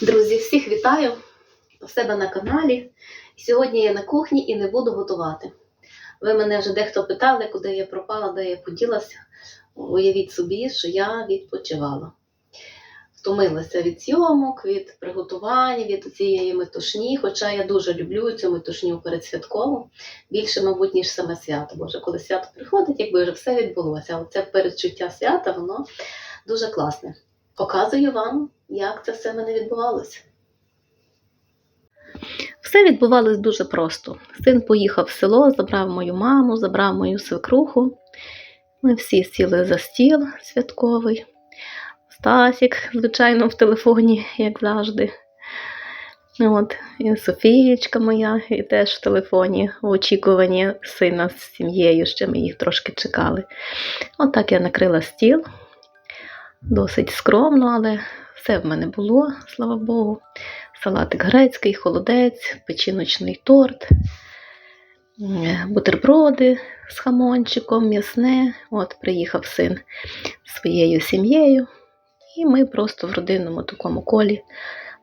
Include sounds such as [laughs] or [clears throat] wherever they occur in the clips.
Друзі, всіх вітаю у себе на каналі. Сьогодні я на кухні і не буду готувати. Ви мене вже дехто питали, куди я пропала, де я поділася. Уявіть собі, що я відпочивала. Втомилася від зйомок, від приготування, від цієї метушні. Хоча я дуже люблю цю метушню передсвяткову, більше, мабуть, ніж саме свято. Бо вже коли свято приходить, якби вже все відбулося. А це передчуття свята, воно дуже класне. Показую вам, як це все в мене відбувалося. Все відбувалось дуже просто. Син поїхав в село, забрав мою маму, забрав мою свекруху. Ми всі сіли за стіл святковий. Стасік, звичайно, в телефоні, як завжди. От, і Софієчка моя, і теж в телефоні в очікуванні сина з сім'єю, ще ми їх трошки чекали. От так я накрила стіл. Досить скромно, але все в мене було, слава Богу. Салатик грецький, холодець, печіночний торт, бутерброди з хамончиком, м'ясне. От приїхав син зі своєю сім'єю, і ми просто в родинному такому колі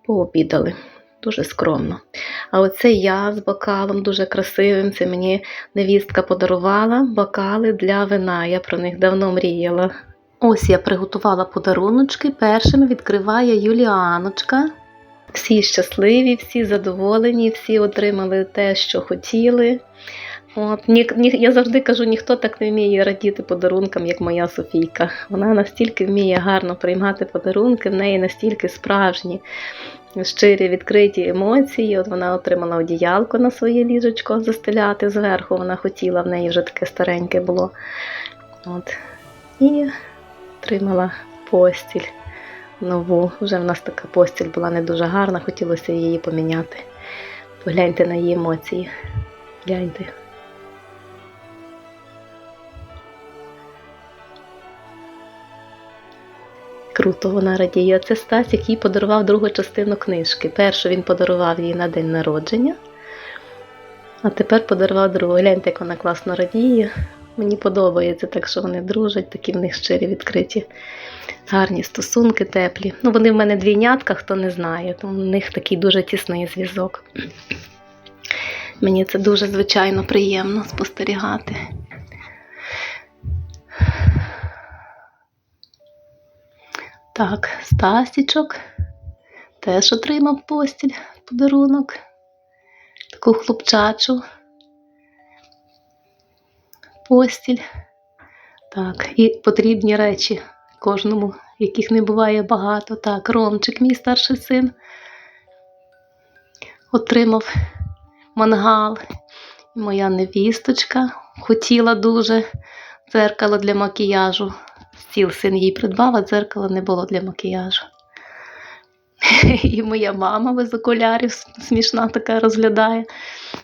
пообідали. Дуже скромно. А оце я з бокалом дуже красивим. Це мені невістка подарувала бокали для вина. Я про них давно мріяла. Ось я приготувала подаруночки. Першим відкриває Юліаночка. Всі щасливі, всі задоволені, всі отримали те, що хотіли. От, ні, ні, я завжди кажу, ніхто так не вміє радіти подарункам, як моя Софійка. Вона настільки вміє гарно приймати подарунки, в неї настільки справжні, щирі, відкриті емоції. От вона отримала одіялко на своє ліжечко застеляти зверху. Вона хотіла, в неї вже таке стареньке було. От. І отримала постіль нову. Вже в нас така постіль була не дуже гарна, хотілося її поміняти. Погляньте на її емоції. Гляньте. Круто вона радіє. Це Стас, який подарував другу частину книжки. Першу він подарував їй на день народження, а тепер подарував другу. Гляньте, як вона класно радіє. Мені подобається, так що вони дружать, такі в них щирі відкриті, гарні стосунки, теплі. Ну, вони в мене двійнятка, хто не знає, тому в них такий дуже тісний зв'язок. Мені це дуже звичайно приємно спостерігати. Так, Стасічок теж отримав постіль подарунок. Таку хлопчачу постіль. Так, і потрібні речі кожному, яких не буває багато. Так, Ромчик, мій старший син, отримав мангал. Моя невісточка хотіла дуже дзеркало для макіяжу. Стіл син їй придбав, а дзеркала не було для макіяжу. [laughs] І моя мама без окулярів смішна така розглядає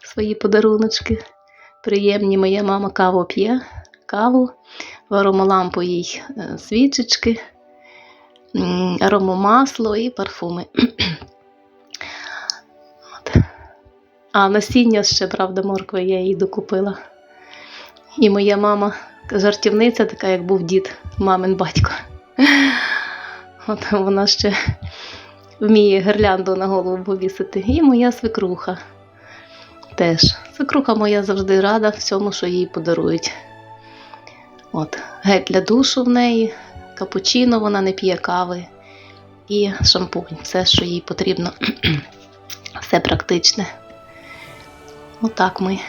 свої подаруночки. Приємні моя мама каву п'є, каву, в аромалампу їй е, свічечки, м, аромамасло і парфуми. [clears throat] От. А насіння ще, правда, моркви я їй докупила. І моя мама жартівниця, така, як був дід, мамин батько. [laughs] От вона ще вміє гирлянду на голову повісити. І моя свекруха теж. Свекруха моя завжди рада всьому, що їй подарують. От, гель для душу в неї, капучино, вона не п'є кави і шампунь. Все, що їй потрібно, [clears throat] все практичне. Отак ми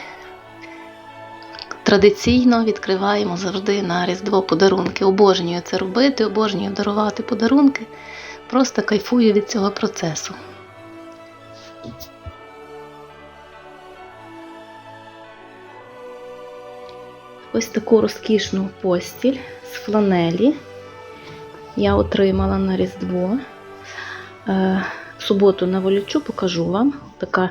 традиційно відкриваємо завжди на Різдво подарунки. Обожнюю це робити, обожнюю дарувати подарунки. Просто кайфую від цього процесу. Ось таку розкішну постіль з фланелі я отримала на Різдво. Е, В суботу наволічу, покажу вам. Така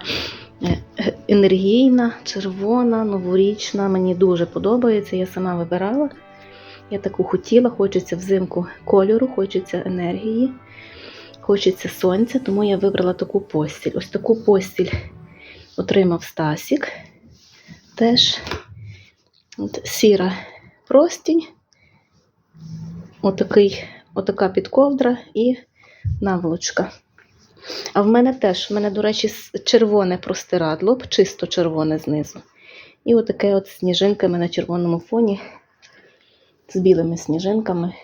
е, е, енергійна, червона, новорічна. Мені дуже подобається. Я сама вибирала. Я таку хотіла, хочеться взимку кольору, хочеться енергії, хочеться сонця, тому я вибрала таку постіль. Ось таку постіль отримав Стасік. Теж От сіра простінь, отакий, отака підковдра і наволочка. А в мене теж, в мене, до речі, червоне простирадло, чисто червоне знизу. І отаке от сніжинками на червоному фоні, з білими сніжинками,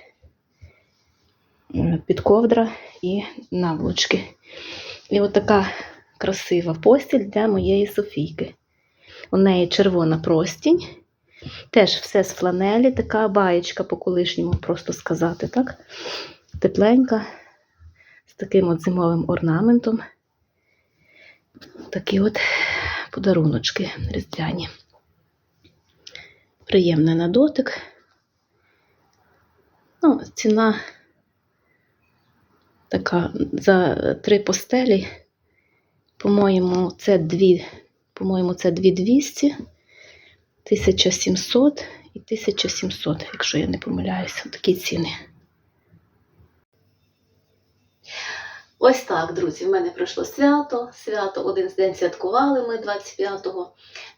М, під ковдра і наволочки. І отака красива постіль для моєї Софійки. У неї червона простінь. Теж все з фланелі, така баєчка по колишньому, просто сказати, так? Тепленька, з таким от зимовим орнаментом. Такі от подаруночки різдвяні. Приємний на дотик. Ну, ціна така за три постелі. По-моєму, це дві, по-моєму, це 2200, 1700 і 1700, якщо я не помиляюся, такі ціни. Ось так, друзі, в мене пройшло свято. Свято один день святкували ми 25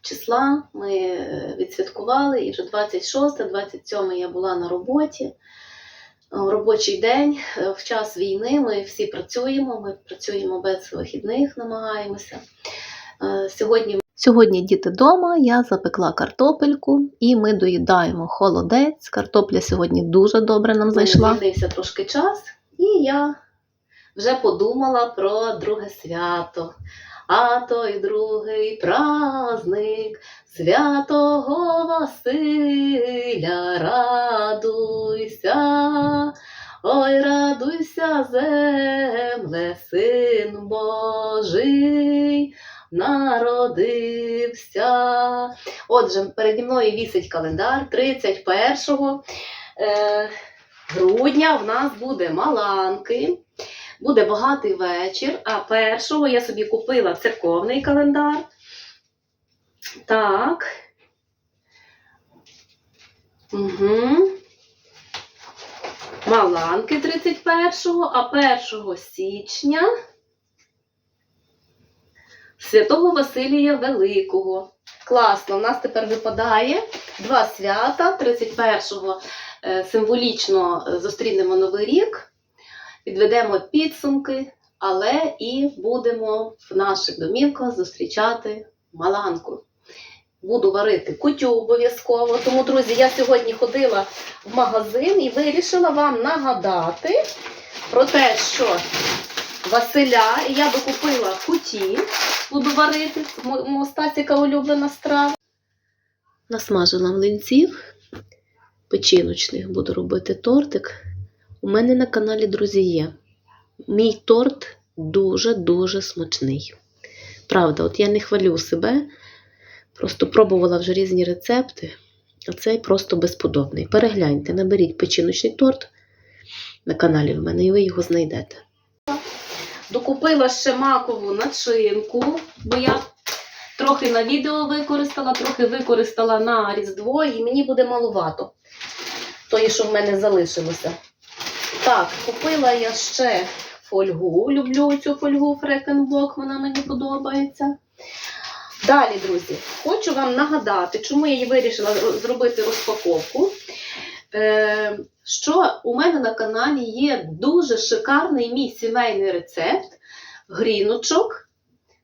числа. Ми е, відсвяткували, і вже 26, 27 я була на роботі. Робочий день е, в час війни ми всі працюємо. Ми працюємо без вихідних, намагаємося. Е, Сьогодні, сьогодні діти вдома, я запекла картопельку і ми доїдаємо холодець. Картопля сьогодні дуже добре нам зайшла. Звільнився трошки час, і я вже подумала про друге свято. А той другий праздник святого Василя, радуйся, ой, радуйся, земле, син Божий народився. Отже, переді мною вісить календар 31 е, грудня в нас буде Маланки. Буде багатий вечір, а першого я собі купила церковний календар. Так. Угу. Маланки 31-го, а 1 січня Святого Василія Великого. Класно, у нас тепер випадає два свята. 31-го е, символічно е, зустрінемо Новий рік підведемо підсумки, але і будемо в наших домівках зустрічати маланку. Буду варити кутю обов'язково. Тому, друзі, я сьогодні ходила в магазин і вирішила вам нагадати про те, що Василя і я докупила куті, буду варити. Стасіка улюблена страва. Насмажила млинців печіночних, буду робити тортик. У мене на каналі, друзі, є. Мій торт дуже-дуже смачний. Правда, от я не хвалю себе, просто пробувала вже різні рецепти, а цей просто безподобний. Перегляньте, наберіть печіночний торт на каналі в мене, і ви його знайдете. Докупила ще макову начинку, бо я трохи на відео використала, трохи використала на Різдво, і мені буде малувато. Тої, що в мене залишилося. Так, купила я ще фольгу. Люблю цю фольгу Фрекенблок, вона мені подобається. Далі, друзі, хочу вам нагадати, чому я її вирішила зробити розпаковку. Е, що у мене на каналі є дуже шикарний мій сімейний рецепт гріночок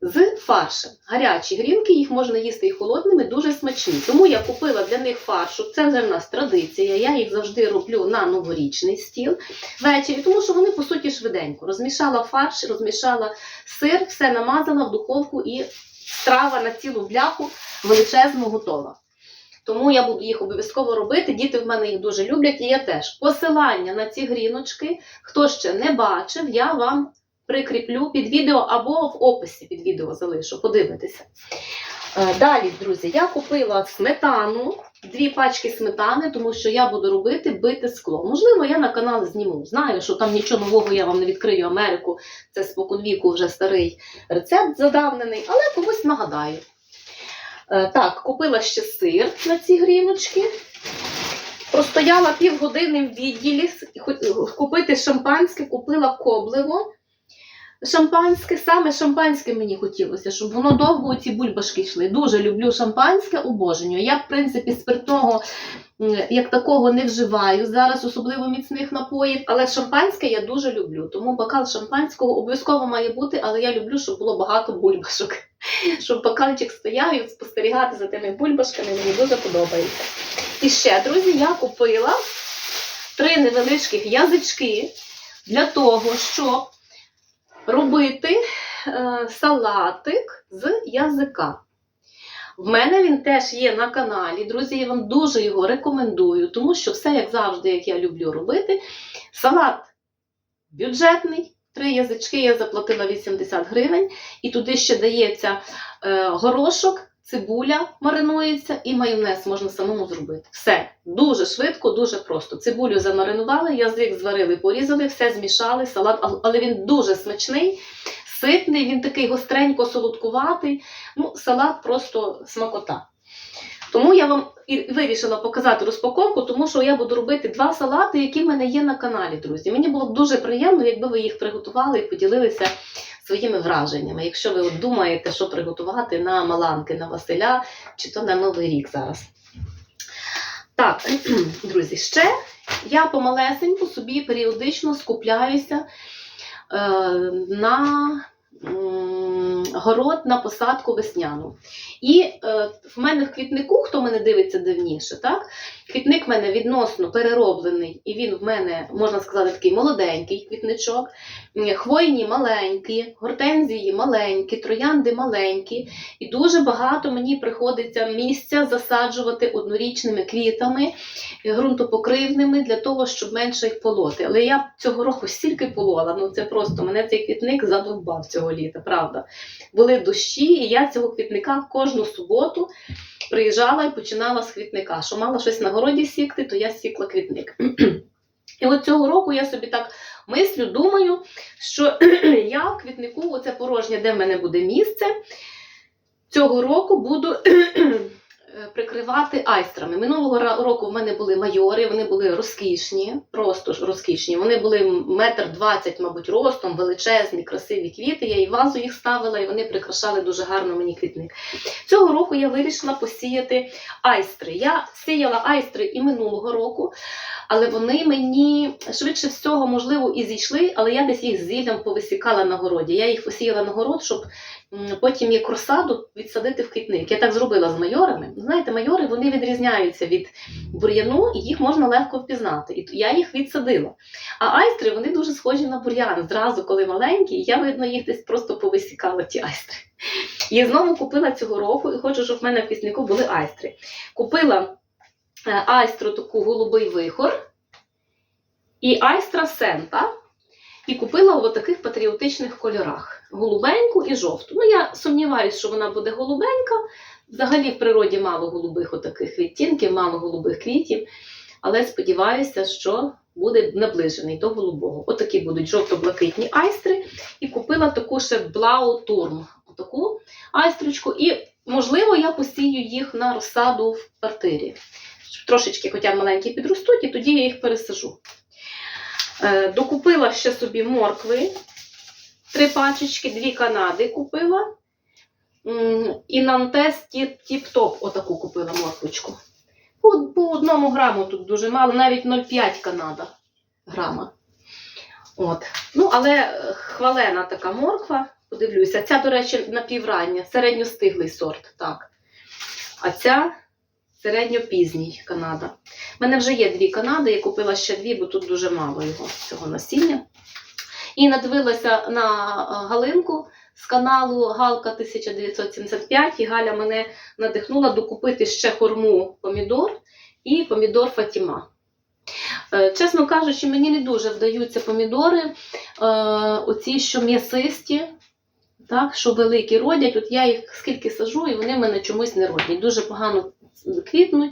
з фаршем. Гарячі грінки, їх можна їсти і холодними, дуже смачні. Тому я купила для них фаршу. Це вже в нас традиція. Я їх завжди роблю на новорічний стіл ввечері, тому що вони по суті швиденько. Розмішала фарш, розмішала сир, все намазала в духовку і страва на цілу бляху величезно готова. Тому я буду їх обов'язково робити. Діти в мене їх дуже люблять, і я теж. Посилання на ці гріночки, хто ще не бачив, я вам прикріплю під відео або в описі під відео залишу. Подивитися. Е, Далі, друзі, я купила сметану, дві пачки сметани, тому що я буду робити бите скло. Можливо, я на канал зніму. Знаю, що там нічого нового я вам не відкрию Америку. Це споконвіку вже старий рецепт задавнений, але комусь нагадаю. Е, Так, купила ще сир на ці гріночки. Простояла півгодини в відділі, с- купити шампанське, купила коблево. Шампанське, саме шампанське мені хотілося, щоб воно довго ці бульбашки йшли. Дуже люблю шампанське, обожнюю. Я, в принципі, спиртного як такого не вживаю зараз, особливо міцних напоїв, але шампанське я дуже люблю. Тому бокал шампанського обов'язково має бути, але я люблю, щоб було багато бульбашок. Щоб бокальчик стояв і спостерігати за тими бульбашками, мені дуже подобається. І ще, друзі, я купила три невеличких язички для того, щоб робити е, салатик з язика. В мене він теж є на каналі. Друзі, я вам дуже його рекомендую, тому що все, як завжди, як я люблю робити. Салат бюджетний. Три язички я заплатила 80 гривень, і туди ще дається е, горошок, цибуля маринується і майонез можна самому зробити. Все дуже швидко, дуже просто. Цибулю замаринували, язик зварили, порізали, все змішали, салат, але він дуже смачний, ситний, він такий гостренько солодкуватий. Ну, салат просто смакота. Тому я вам і вирішила показати розпаковку, тому що я буду робити два салати, які в мене є на каналі, друзі. Мені було б дуже приємно, якби ви їх приготували і поділилися своїми враженнями. Якщо ви думаєте, що приготувати на Маланки, на Василя чи то на Новий рік зараз. Так, [clears throat] друзі, ще я помалесеньку собі періодично скупляюся е, на город на посадку весняну. І е, в мене в квітнику, хто мене дивиться давніше, так? Квітник в мене відносно перероблений, і він в мене, можна сказати, такий молоденький квітничок. Хвойні маленькі, гортензії маленькі, троянди маленькі. І дуже багато мені приходиться місця засаджувати однорічними квітами, е, ґрунтопокривними для того, щоб менше їх полоти. Але я цього року стільки полола, ну це просто мене цей квітник задовбав цього літа, правда. Були дощі, і я цього квітника кожну суботу приїжджала і починала з квітника. Що мала щось на городі сікти, то я сікла квітник. І от цього року я собі так мислю, думаю, що [clears throat] я квітнику, оце порожнє, де в мене буде місце, цього року буду [clears throat] прикривати айстрами. Минулого року в мене були майори, вони були розкішні, просто ж розкішні. Вони були метр двадцять, мабуть, ростом, величезні, красиві квіти. Я і вазу їх ставила, і вони прикрашали дуже гарно мені квітник. Цього року я вирішила посіяти айстри. Я сіяла айстри і минулого року, але вони мені швидше всього, можливо, і зійшли, але я десь їх зіллям повисікала на городі. Я їх посіяла на город, щоб потім як розсаду відсадити в квітник. Я так зробила з майорами. Знаєте, майори вони відрізняються від бур'яну, і їх можна легко впізнати. І я їх відсадила. А айстри вони дуже схожі на бур'ян. Зразу, коли маленькі, я видно їх десь просто повисікала ті айстри. І знову купила цього року, і хочу, щоб в мене в піснику були айстри. Купила е, айстру таку голубий вихор і айстра сента. І купила в таких патріотичних кольорах: голубеньку і жовту. Ну, я сумніваюся, що вона буде голубенька. Взагалі в природі мало голубих отаких відтінків, мало голубих квітів. Але сподіваюся, що буде наближений до голубого. Отакі будуть жовто-блакитні айстри. І купила таку ще Blau Turm, таку айстрочку. І, можливо, я посію їх на розсаду в квартирі. Трошечки, хоча маленькі підростуть, і тоді я їх пересажу. Е, Докупила ще собі моркви, три пачечки, дві канади купила. І Нантес тіп-топ отаку купила морквочку. По, по одному граму тут дуже мало, навіть 0,5 Канада грама. От. Ну, але е, хвалена така морква, подивлюся. Ця, до речі, напіврання, середньостиглий сорт, так. А ця середньопізній Канада. У мене вже є дві Канади, я купила ще дві, бо тут дуже мало його цього насіння. І надивилася на е, Галинку з каналу Галка 1975, і Галя мене надихнула докупити ще хорму помідор і помідор Фатіма. Е, Чесно кажучи, мені не дуже вдаються помідори, е, оці, що м'ясисті, так, що великі родять. От я їх скільки сажу, і вони мене чомусь не родять. Дуже погано квітнуть,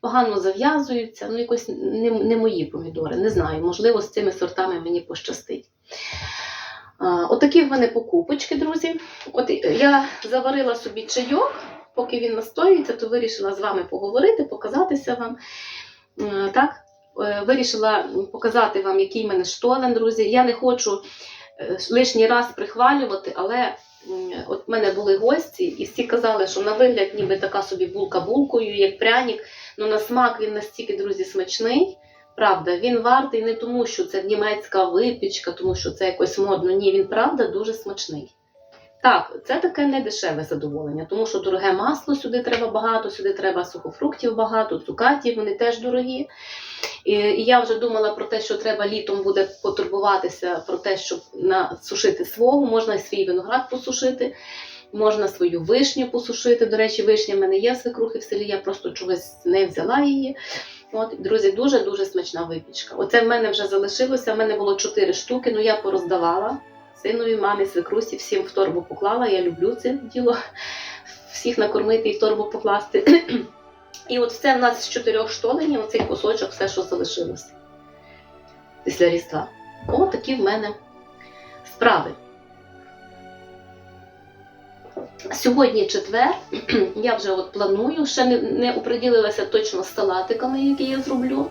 погано зав'язуються. Ну, якось не, не мої помідори. Не знаю, можливо, з цими сортами мені пощастить. Отакі в мене покупочки, друзі. От я заварила собі чайок, поки він настоюється, то вирішила з вами поговорити, показатися вам. Е, Так, Е, вирішила показати вам, який в мене штолен, друзі. Я не хочу е, лишній раз прихвалювати, але от в мене були гості, і всі казали, що на вигляд ніби така собі булка булкою, як прянік. Ну на смак він настільки, друзі, смачний. Правда, він вартий не тому, що це німецька випічка, тому що це якось модно. Ні, він правда дуже смачний. Так, це таке не дешеве задоволення, тому що дороге масло сюди треба багато, сюди треба сухофруктів багато, цукатів, вони теж дорогі. І, я вже думала про те, що треба літом буде потурбуватися про те, щоб насушити свого, можна і свій виноград посушити, можна свою вишню посушити. До речі, вишня в мене є свекрухи в селі, я просто чогось не взяла її. От, друзі, дуже-дуже смачна випічка. Оце в мене вже залишилося. В мене було 4 штуки, ну я пороздавала синові, мамі, свекрусі, всім в торбу поклала. Я люблю це діло, всіх накормити і в торбу покласти. [clears throat] І от це в нас з чотирьох штоленів, оцей кусочок, все, що залишилося після Різдва. О, такі в мене справи. Сьогодні четвер, [clears throat] я вже от планую, ще не, не оприділилася точно з салатиками, які я зроблю.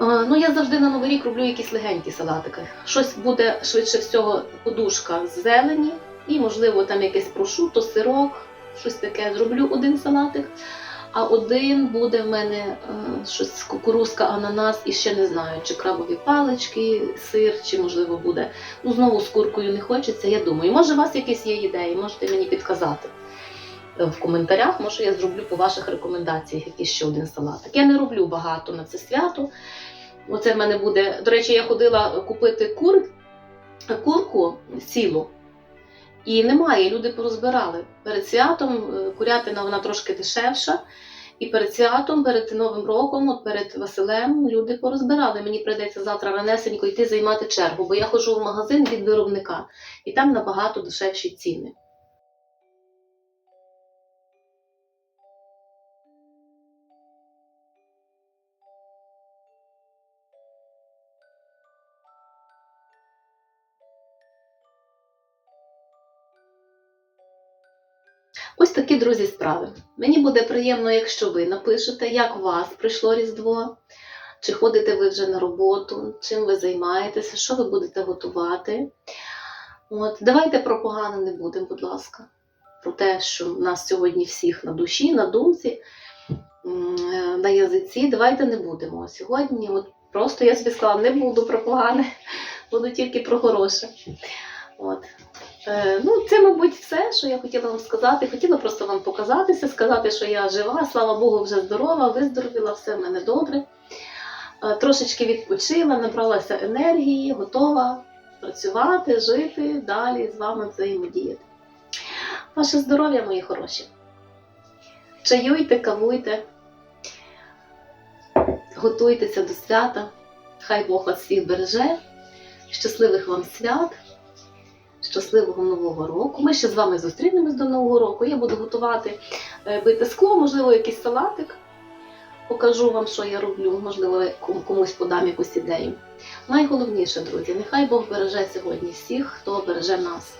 Е, Ну, я завжди на Новий рік роблю якісь легенькі салатики. Щось буде швидше всього подушка з зелені, і, можливо, там якесь прошуто, сирок, щось таке. Зроблю один салатик. А один буде в мене е, щось кукурузка, ананас і ще не знаю, чи крабові палички, сир, чи можливо буде. Ну, знову з куркою не хочеться. Я думаю, може, у вас якісь є ідеї, можете мені підказати е, в коментарях. Може, я зроблю по ваших рекомендаціях якийсь ще один салатик. Я не роблю багато на це свято. Оце в мене буде. До речі, я ходила купити кур, курку цілу. І немає, люди порозбирали. Перед святом е, курятина вона трошки дешевша. І перед святом, перед Новим роком, от перед Василем, люди порозбирали. Мені прийдеться завтра ранесенько йти займати чергу, бо я ходжу в магазин від виробника, і там набагато дешевші ціни. Такі, друзі, справи. Мені буде приємно, якщо ви напишете, як у вас прийшло Різдво, чи ходите ви вже на роботу, чим ви займаєтеся, що ви будете готувати. От, давайте про погане не будемо, будь ласка. Про те, що в нас сьогодні всіх на душі, на думці, е, на язиці. Давайте не будемо. Сьогодні, от просто я собі сказала, не буду про погане, [laughs] буду тільки про хороше. От. Е, ну, це, мабуть, все, що я хотіла вам сказати. Хотіла просто вам показатися, сказати, що я жива, слава Богу, вже здорова, виздоровіла, все в мене добре. Е, трошечки відпочила, набралася енергії, готова працювати, жити, далі з вами взаємодіяти. Ваше здоров'я, мої хороші. Чаюйте, кавуйте, готуйтеся до свята. Хай Бог вас всіх береже. Щасливих вам свят! Щасливого нового року. Ми ще з вами зустрінемось до нового року. Я буду готувати е, бите скло, можливо, якийсь салатик. Покажу вам, що я роблю, можливо, ком- комусь подам якусь ідею. Найголовніше, друзі, нехай Бог береже сьогодні всіх, хто береже нас.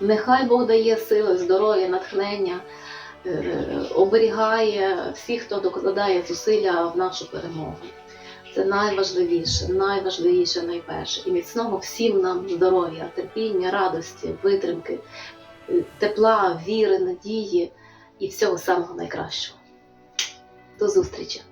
Нехай Бог дає сили, здоров'я, натхнення, е, оберігає всіх, хто докладає зусилля в нашу перемогу. Це найважливіше, найважливіше, найперше. І міцного всім нам здоров'я, терпіння, радості, витримки, е, тепла, віри, надії і всього самого найкращого. До зустрічі!